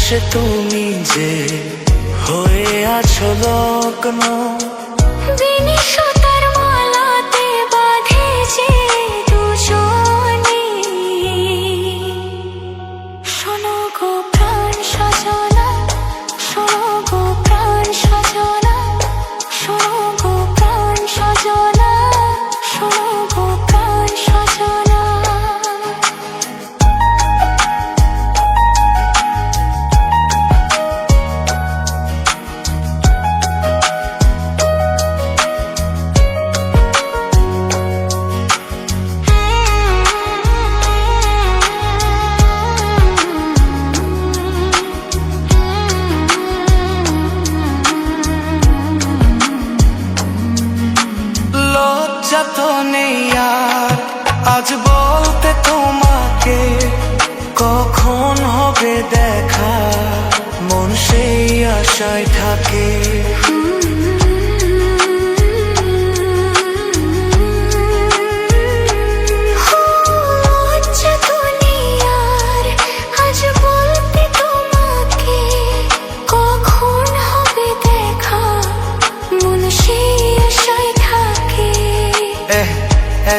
আকাশে তুমি যে হয়ে আছো লগ্ন আজ বলতে তোমাকে কখন হবে দেখা? মন সেই আশায় থাকে।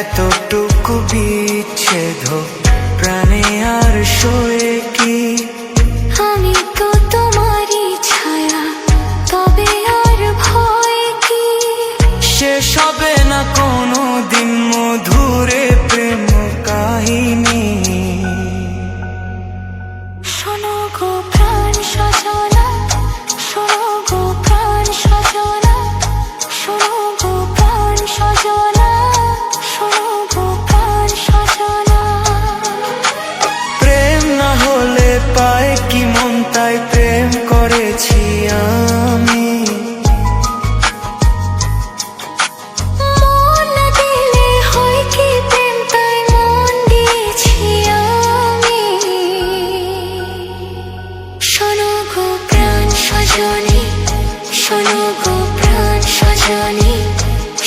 এতটুকু বুক বিচ্ছেদ প্রাণে আর শোয়ে কি?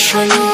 শোনো।